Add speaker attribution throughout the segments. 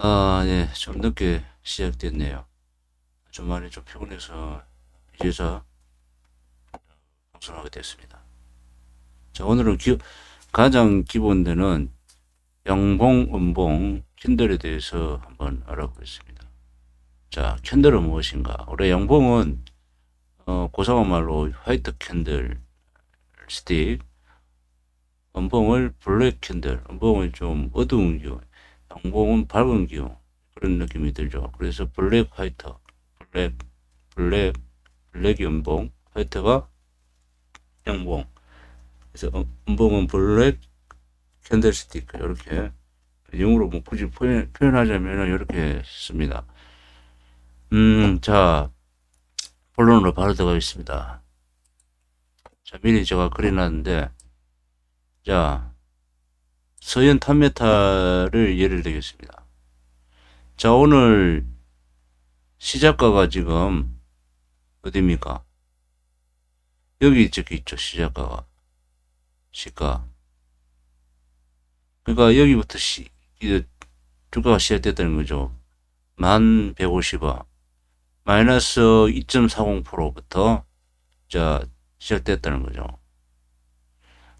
Speaker 1: 아, 예, 좀 늦게 시작됐네요. 주말에 좀 피곤해서 이제서 방송하게 됐습니다. 자, 오늘은 기, 가장 기본되는 양봉, 음봉, 캔들에 대해서 한번 알아보겠습니다. 자, 캔들은 무엇인가? 우리 양봉은 어, 고상한 말로 화이트 캔들 스틱, 음봉을 블랙 캔들, 음봉은 좀 어두운 기 운, 양봉은 밝은 기운 그런 느낌이 들죠. 그래서 블랙 화이트, 블랙, 블랙, 블랙이 음봉, 화이트가 양봉. 그래서 음- 음봉은 블랙 캔들스틱 이렇게 영어로 뭐 굳이 표현, 표현하자면 이렇게 씁니다. 음, 자 본론으로 바로 들어가겠습니다. 자 미리 제가 그려놨는데 자 서현 탐메타를 예를 들겠습니다. 자 오늘 시작가가 지금 어디입니까? 여기 적혀 있죠 시작가가 시가 그러니까 여기부터 시, 이 주가가 시작됐다는 거죠. 만 150원 마이너스 2.40%부터 자 시작됐다는 거죠.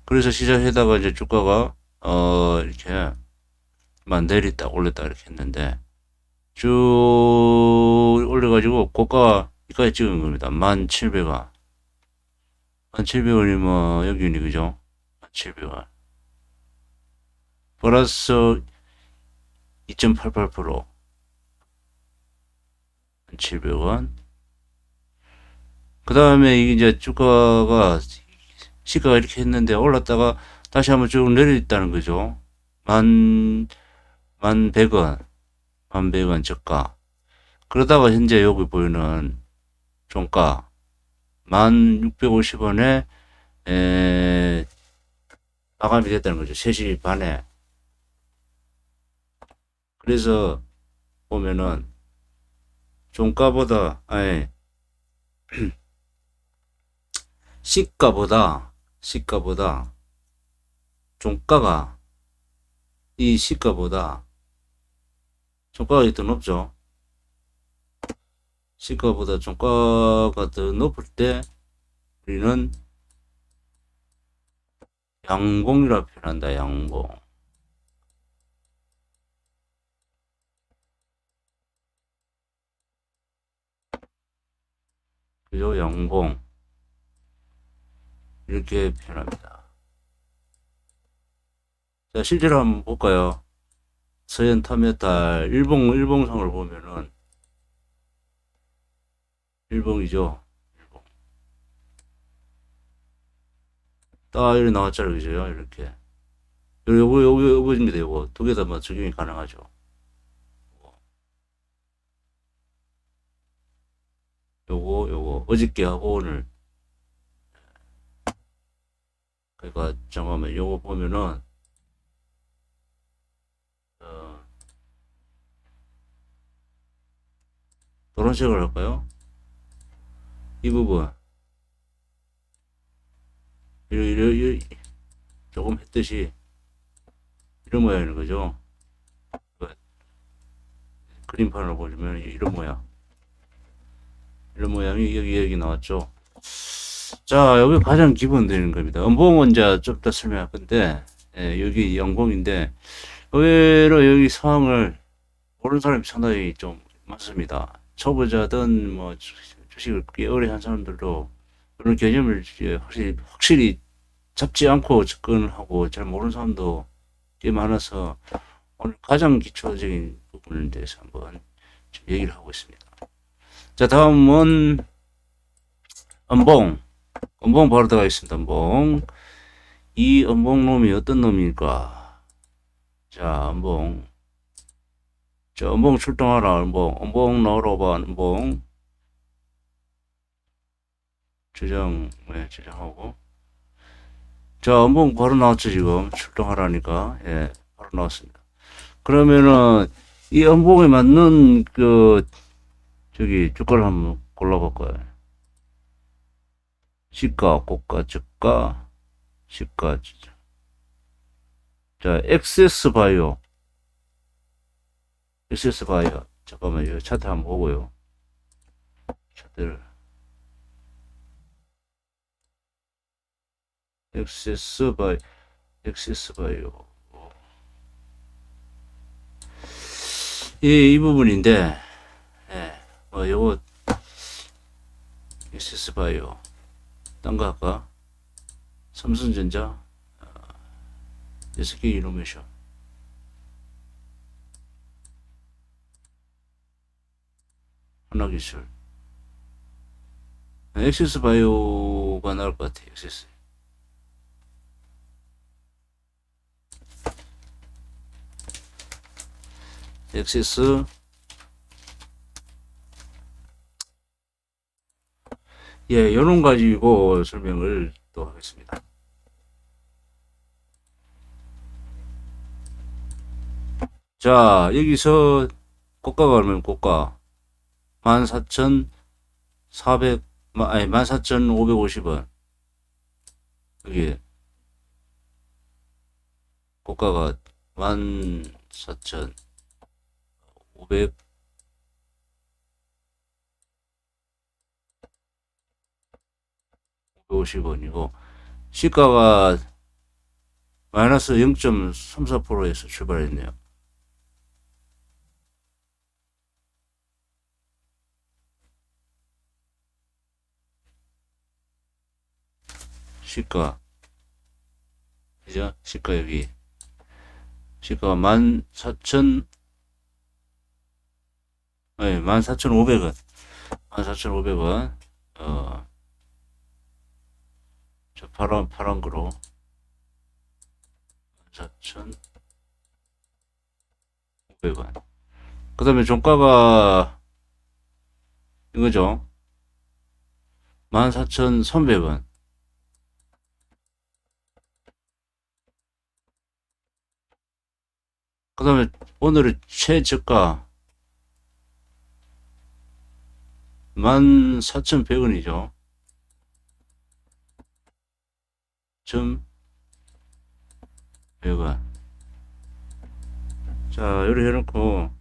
Speaker 1: 그래서 시작하다가 이제 주가가 어 이렇게 만 내렸다 올렸다 이렇게 했는데 쭉 올려가지고 고가 이까지 찍은 겁니다. 만 700원. 만 700원이면 여기니 그죠? 만 700원. 플러스 2.88% 700원. 그 다음에 이제 주가가 시가가 이렇게 했는데 올랐다가 다시 한번 쭉 내렸다는 거죠. 만, 만 100원, 만 100원 저가. 그러다가 현재 여기 보이는 종가, 만 650원에, 에, 마감이 됐다는 거죠. 3시 반에. 그래서 보면은, 종가보다, 아니, 시가보다, 시가보다, 종가가, 이 시가보다, 종가가 더 높죠. 시가보다 종가가 더 높을 때, 우리는 양봉이라 표현한다, 양봉. 그죠? 양봉. 이렇게 표현합니다. 자, 실제로 한번 볼까요? 서현 탐메탈 일봉, 일봉상을 보면은, 일봉이죠. 일봉. 딱 이렇게 나왔잖아요. 그죠? 이렇게. 요거, 요거, 요거입니다. 요거. 두 개다뭐 적용이 가능하죠. 요거, 요거. 어저께 하고 오늘. 그러니까, 잠깐만, 요거 보면은, 어, 노란색을 할까요? 이 부분. 이러, 이러, 이러, 조금 했듯이, 이런 모양인 거죠. 그 그림판을 보시면 이런 모양. 이런 모양이 여기, 여기 나왔죠. 자, 여기 가장 기본되는 겁니다. 음봉은 이제 좀 더 설명할 건데, 예, 여기 영봉인데, 의외로 여기 상황을 모르는 사람이 상당히 좀 많습니다. 초보자든 뭐 주- 주식을 꽤 오래 한 사람들도 그런 개념을 확실히, 확실히 잡지 않고 접근을 하고 잘 모르는 사람도 꽤 많아서 오늘 가장 기초적인 부분에 대해서 한번 좀 얘기를 하고 있습니다. 자, 다음은 음봉. 음봉 바로 들어가겠습니다. 음봉. 이 음봉 놈이 어떤 놈일까? 자, 음봉. 자, 음봉 출동하라, 음봉. 음봉 넣으러 봐, 음봉. 저장, 네, 저장하고. 자, 음봉 바로 나왔죠, 지금. 출동하라니까. 예, 바로 나왔습니다. 그러면은, 이 음봉에 맞는, 그, 저기, 주가를 한번 골라볼 거예요. 시가, 고가, 저가, 시가, 저- 자, 엑세스 바이오. XS 바이오. 잠깐만요. 차트 한번 보고요. 차트를. XS 바이, XS 바이오. 이, 이 부분인데, 예, 뭐, 요거, XS 바이오. 딴 거 할까? 삼성전자, SK 이노베이션. 하나 기술. 엑세스 바이오가 나을 것 같아, 엑세스. 엑세스. 예, 요런 가지고 설명을 또 하겠습니다. 자, 여기서 고가가 얼마면 고가? 14,400, 아니, 14,550원. 여기, 고가가 14,500, 오십 원이고 시가가 마이너스 0.34%에서 출발했네요. 시가. 그죠? 시가 여기. 시가가 14,000 네, 14,500원. 14,500원. 어, 저 파란 파란 거로. 14,500원. 그 다음에 종가가 이거죠? 14,300원 그 다음에 오늘의 최저가 14,100원이죠. 점 100원. 자, 요리 해놓고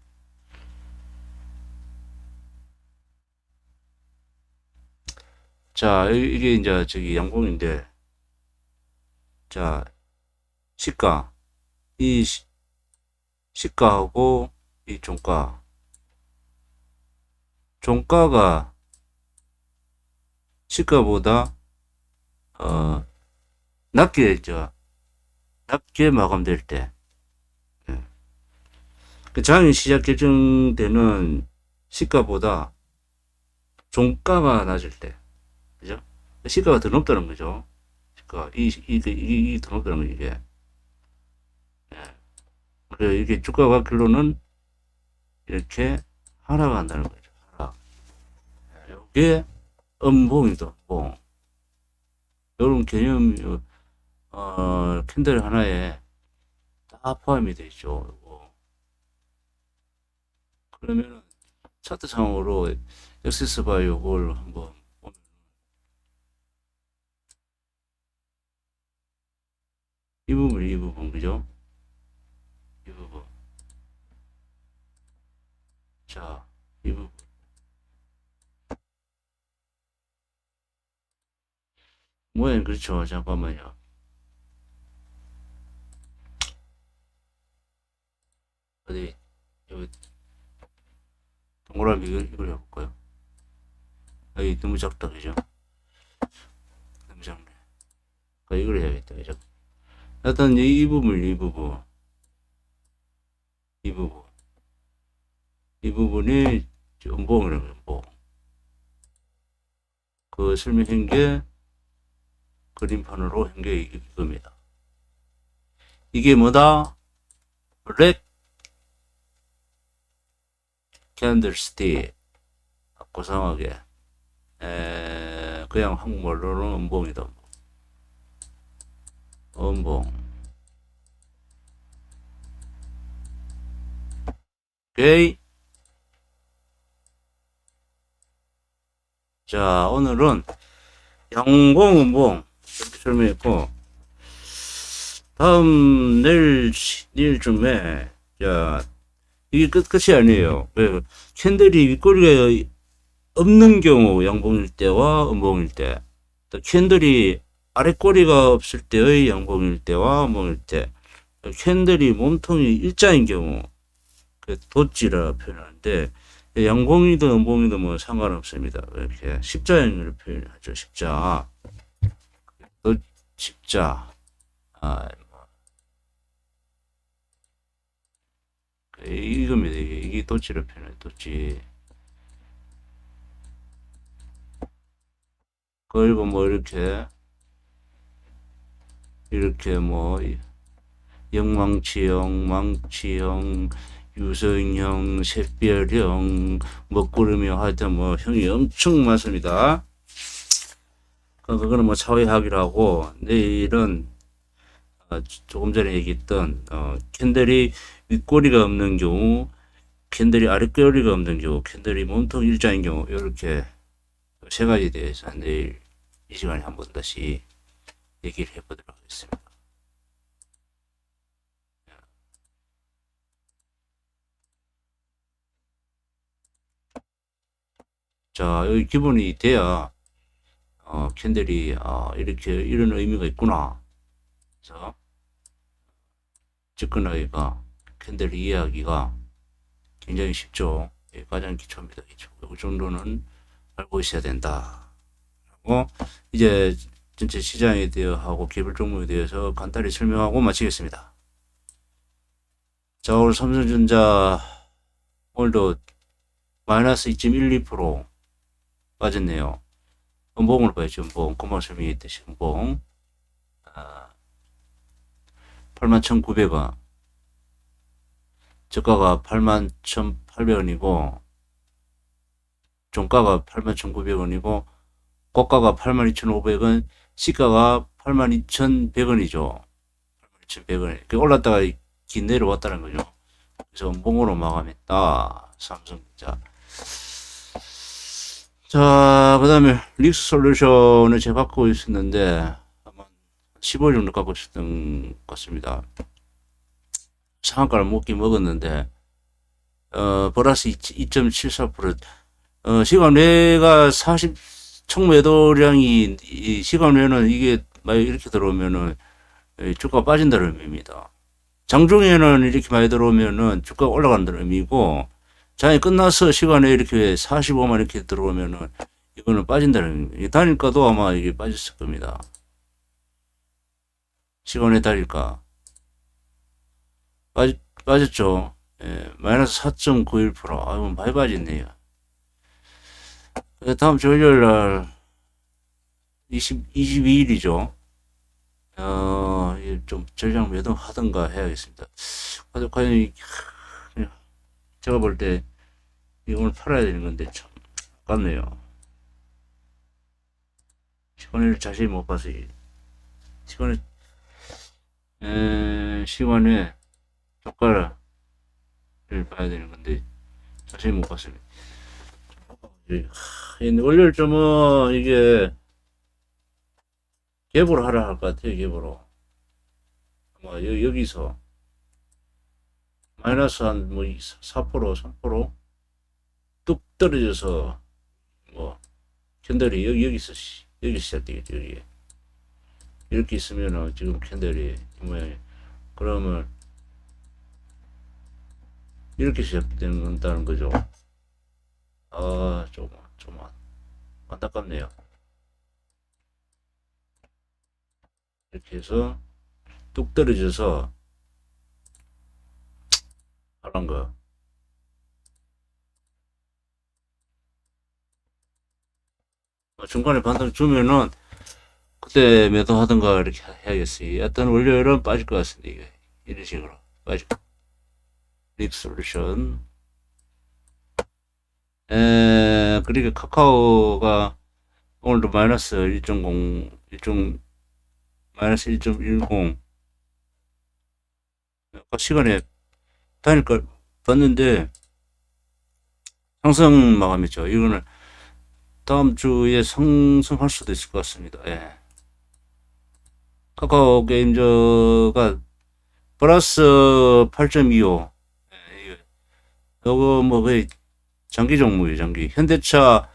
Speaker 1: 자, 이- 이게 이제 저기 양봉인데 자, 시가 이 시- 시가하고 이 종가 종가가 시가보다 어 낮게 저 낮게 마감될 때 예. 그 장이 시작 결정되는 시가보다 종가가 낮을 때 그죠? 시가가 더 높다는 거죠. 시가 이이이더 높다는 거 이게. 그래 이게 주가가 길로는 이렇게 하락한다는 거죠. 하락. 이게 음봉이다. 음봉. 이런 개념 어 캔들 하나에 다 포함이 되어 있죠. 요거. 그러면은 차트상으로 엑세스 바이오를 한번 보면 이 부분 이 부분 그죠? 이 부분. 자, 이 부분. 모양 그렇죠. 잠깐만요. 어디 여기 동그라미 이걸, 해볼까요? 여기 너무 작다 그죠? 너무 작네. 그러니까 이걸 해야겠다 그죠? 이, 이 부분 이 부분 이 부분. 이 부분이 거예요 음봉. 그 설명한 게 그림판으로 한게 이겁니다. 이게 뭐다? 블랙 캔들스틱 고상하게. 에, 그냥 한국말로는 음봉이다 음봉 오케이. 자, 오늘은 양봉은봉 이렇게 설명했고, 다음 내일, 시- 내일쯤에, 자, 이게 끝, 끝이 아니에요. 그 캔들이 윗꼬리가 없는 경우 양봉일 때와 음봉일 때, 또 캔들이 아랫꼬리가 없을 때의 양봉일 때와 음봉일 때, 캔들이 몸통이 일자인 경우, 그 도지라 표현하는데, 양봉이든 음봉이든 뭐 상관없습니다. 이렇게 십자형을 표현하죠. 십자. 도 십자. 아, 뭐. 이겁니다. 이게, 이게 도지라 표현해. 도지. 그리고 뭐 이렇게 이렇게 뭐 영망치형, 망치형, 유성형, 샛별형, 먹구름형 하여튼 뭐 형이 엄청 많습니다. 그- 그거는 뭐 차후학이라 하고 내일은 어, 조금 전에 얘기했던 어, 캔들이 윗꼬리가 없는 경우, 캔들이 아랫꼬리가 없는 경우, 캔들이 몸통 일자인 경우 이렇게 세 가지에 대해서 내일 이 시간에 한번 다시 얘기를 해보도록 하겠습니다. 자, 여기 기본이 돼야 어, 캔들이 아, 이렇게 이런 의미가 있구나. 그래서 접근하기가 캔들 이해하기가 굉장히 쉽죠. 예, 가장 기초입니다. 기초. 이 정도는 알고 있어야 된다. 고 이제 전체 시장에 대해 하고 개별 종목에 대해서 간단히 설명하고 마치겠습니다. 자, 오늘 삼성전자 오늘도 마이너스 2.12% 빠졌네요. 음봉을 봐야죠. 음봉. 금방 설명했듯이 음봉. 아, 81,900원. 저가가 81,800원이고, 종가가 81,900원이고, 고가가 82,500원, 시가가 82,100원이죠. 82,100원. 그 올랐다가 긴 내려왔다는 거죠. 그래서 음봉으로 마감했다. 삼성전자. 자, 그 다음에 릭스 솔루션을 제가 갖고 있었는데, 아마 15일 정도 갖고 있었던 것 같습니다. 상한가를 먹긴 먹었는데, 어, 플러스 2.74%, 어, 시간 외가 40, 총 매도량이, 이 시간 외는 이게 만약 이렇게 들어오면은, 이 주가가 빠진다는 의미입니다. 장중에는 이렇게 많이 들어오면은 주가가 올라간다는 의미고, 장이 끝나서 시간에 이렇게 45만 이렇게 들어오면은 이거는 빠진다는 의미. 단일가도 아마 이게 빠졌을 겁니다. 시간에 단일가. 빠지, 빠졌죠. 예, 마이너스 4.91%. 아이고, 많이 빠졌네요. 그 다음 주 월요일 날 20, 22일이죠. 어, 좀 전량 매도 하던가 해야겠습니다. 과연, 제가 볼 때 이걸 팔아야 되는 건데 참 아깝네요. 시간을 자세히 못 봐서 이- 시간을 에, 시간에 젓가락을 봐야 되는 건데 자세히 못 봤습니다. 이- 하, 이 월요일 좀은 이게 갭으로 하라 할 것 같아요. 갭으로 아마 여, 여기서 마이너스 한 뭐 4%, 3%뚝 떨어져서 뭐 캔들이 여기 여기서 시- 여기 시작되겠죠 여기 이렇게 있으면은 지금 캔들이 이 모양이 그러면 이렇게 시작된다는 거죠. 아 좀 좀 안타깝네요. 이렇게 해서 뚝 떨어져서 하란 거. 뭐 중간에 반등 주면은 그때 매도하든가 이렇게 해야겠어요. 어떤 월요일은 빠질 것 같습니다. 이게 이런 식으로 빠질. 립솔루션. 에 그리고 카카오가 오늘도 마이너스 1.0, 1. 마이너스 1.10. 아까 시간에 다니까 봤는데 상승 마감했죠. 이거는 다음 주에 상승할 수도 있을 것 같습니다. 예. 카카오 게임저가 플러스 8.25. 예, 요거 뭐 거의 장기 종목이에요, 장기. 현대차,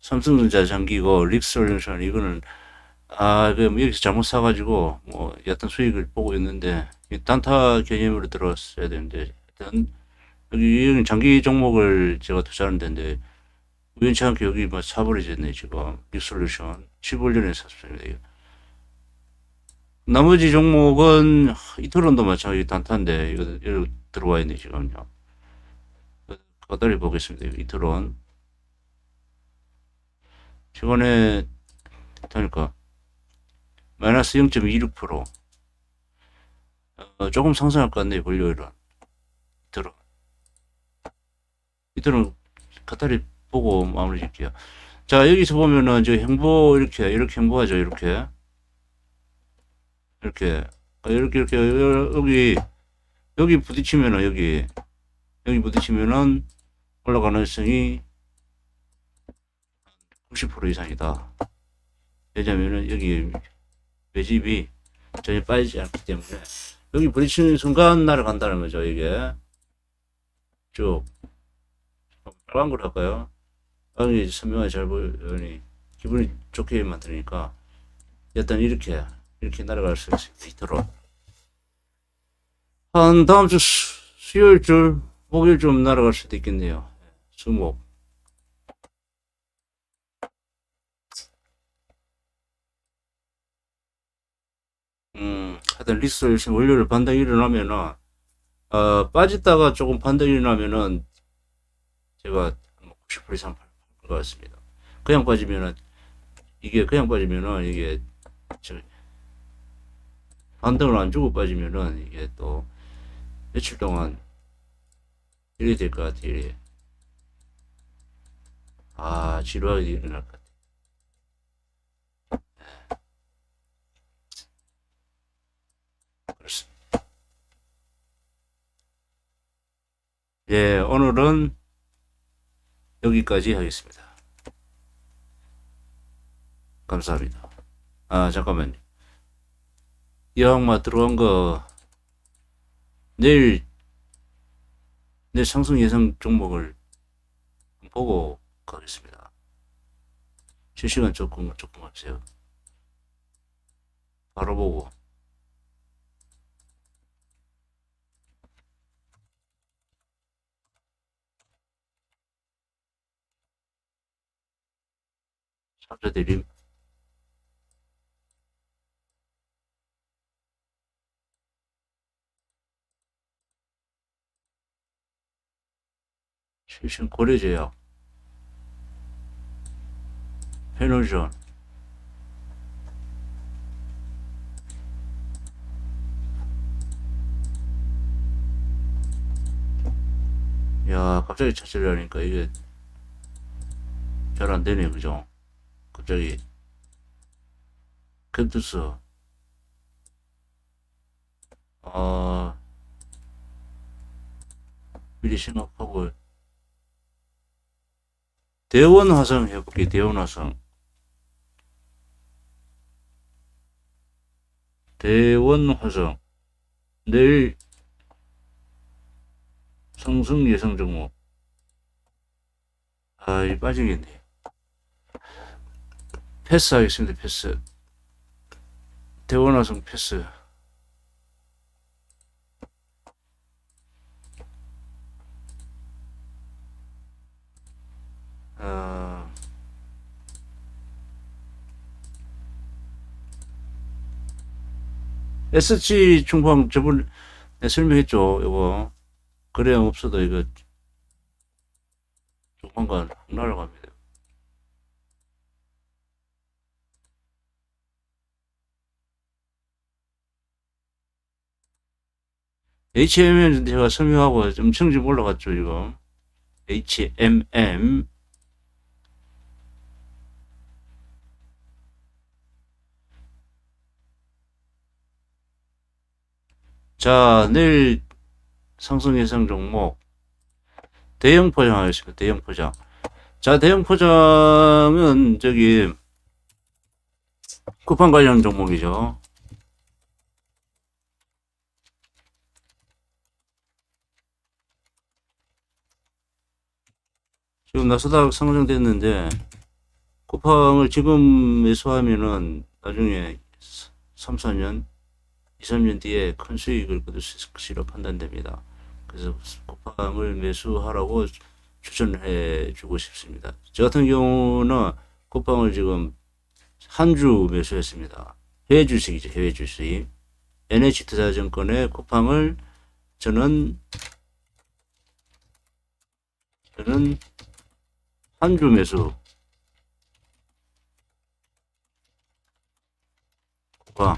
Speaker 1: 삼성전자 장기고 릭솔루션 이거는 아, 그뭐 여기서 잘못 사가지고 뭐 여튼 수익을 보고 있는데 이 단타 개념으로 들어왔어야 되는데 일단 여기 장기 종목을 제가 투자하는 데인데 우연치 않게 여기 뭐 사버리졌네 지금 릭솔루션 15년에 샀습니다. 이거. 나머지 종목은 이틀은도 마찬가지 단타인데 이거 여기 들어와 있네 지금요. 거다리 보겠습니다. 이틀은 최근에 그러니까 마이너스 0.26% 어, 조금 상승할 것 같네요. 월요일은 이틀은 거다리 보고 마무리 짓게요. 자 여기서 보면은 저 행보 이렇게 이렇게 행보하죠. 이렇게 이렇게 이렇게 이렇게 여기 여기 부딪히면은 여기 여기 부딪히면은 올라가는 가능성이 90% 이상이다. 왜냐면은 여기 매집이 전혀 빠지지 않기 때문에 여기 부딪히는 순간 날아간다는 거죠. 이게 쭉 빨간 걸 할까요? 빨간 게 선명하게 잘 보이니 기분이 좋게 만드니까 일단 이렇게 이렇게 날아갈 수 있도록 한 다음 주 수, 수요일 줄 목요일 좀 날아갈 수도 있겠네요. 수목 음, 하여튼 리스 열심히 월요일 반등 일어나면은, 어, 빠졌다가 조금 반등 일어나면은, 제가 90% 이상 팔것 같습니다. 그냥 빠지면은, 이게 그냥 빠지면은, 이게, 저, 반등을 안 주고 빠지면은, 이게 또, 며칠 동안, 이래 될 것 같아, 이래. 아, 지루하게 일어날 것 같아. 그렇습니다. 예, 오늘은 여기까지 하겠습니다. 감사합니다. 아, 잠깐만요. 이 항마 들어간 거, 내일, 내일 상승 예상 종목을 보고 가겠습니다. 실시간 조금, 조금 하세요. 바로 보고. 사죄드림. 실신 고려제약. 페노전. 야, 갑자기 하니까 이게 잘 안 되네, 그죠? 갑자기 캡투스. 어 미리 생각하고. 대원 화성 해볼게 대원 화성 대원 화성 내일 상승 예상 종목. 아이 빠지겠네 패스 하겠습니다. 패스. 대원화성 패스. 어, SG 중방 저번 에 설명했죠. 이거 거래량 없어도 이거 조만간 날아갑니다. HMM은 제가 설명하고 엄청 좀 올라갔죠, 이거. HMM. 자, 내일 상승 예상 종목. 대형 포장 하겠습니다. 대형 포장. 자, 대형 포장은 저기 쿠팡 관련 종목이죠. 지금 나스닥 상장됐는데 쿠팡을 지금 매수하면은 나중에 3, 4년, 2, 3년 뒤에 큰 수익을 거둘 수 있을 것으로 판단됩니다. 그래서 쿠팡을 매수하라고 추천해 주고 싶습니다. 저 같은 경우는 쿠팡을 지금 한 주 매수했습니다. 해외 주식이죠, 해외 주식. NH투자증권의 쿠팡을 저는 저는 한 주 매수 쿠팡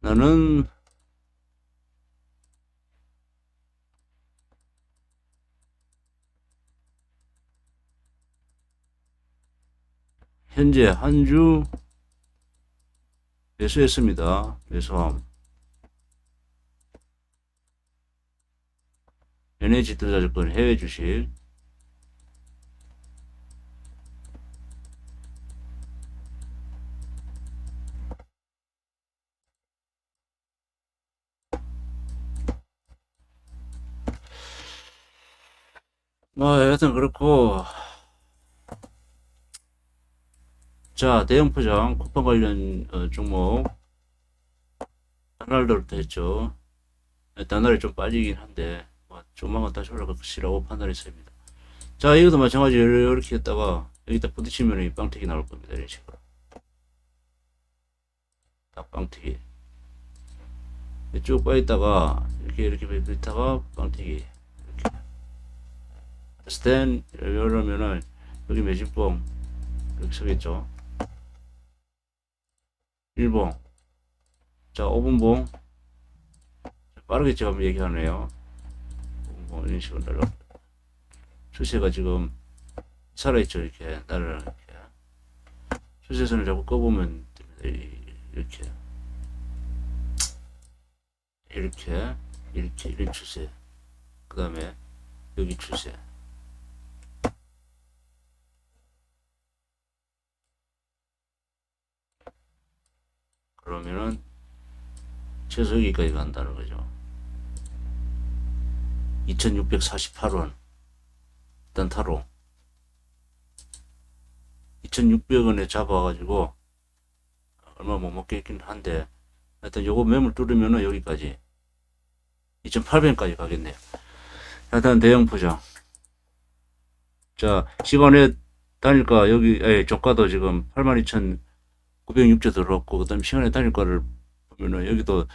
Speaker 1: 나는 현재 한 주 매수했습니다. 매수함. NH 투자증권 해외 주식 뭐 여하튼 그렇고 자 대형 포장 쿠팡 관련 어, 종목. 단날로부터 했죠. 단날이 좀 빠지긴 한데 뭐 조만간 다시 올라갈 것이라고 판단했습니다. 자 이것도 마찬가지로 이렇게 했다가 여기다 부딪히면 이 빵튀기 나올 겁니다 이런 식으로. 딱 빵튀기. 쭉 빠있다가 이렇게 이렇게 있다가 빵튀기. 스탠 이러면은 여기 매집봉 이렇게 서겠죠 1봉 자 5분봉 빠르게 한번 얘기하네요. 5분봉 이런 식으로 날라. 추세가 지금 살아있죠 이렇게. 날아가는 이렇게. 추세선을 자꾸 꺼보면 됩니다. 이- 이렇게. 이렇게 이렇게 이런 추세. 그 다음에 여기 추세 그러면은 최소 여기까지 간다는 거죠. 2648원. 일단 타로. 2600원에 잡아가지고 얼마 못 먹겠긴 한데 하여튼 요거 매물 뚫으면은 여기까지 2800원까지 가겠네요. 일단 대형 포장. 자, 시간에 단일가 여기 에 저가도 지금 82,906조 들어왔고 그다음 시간에 단일가를 보면은 여기도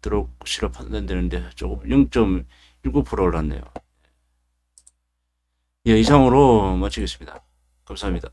Speaker 1: 들어오시라 판단되는데 조금 0.19% 올랐네요. 예, 이상으로 마치겠습니다. 감사합니다.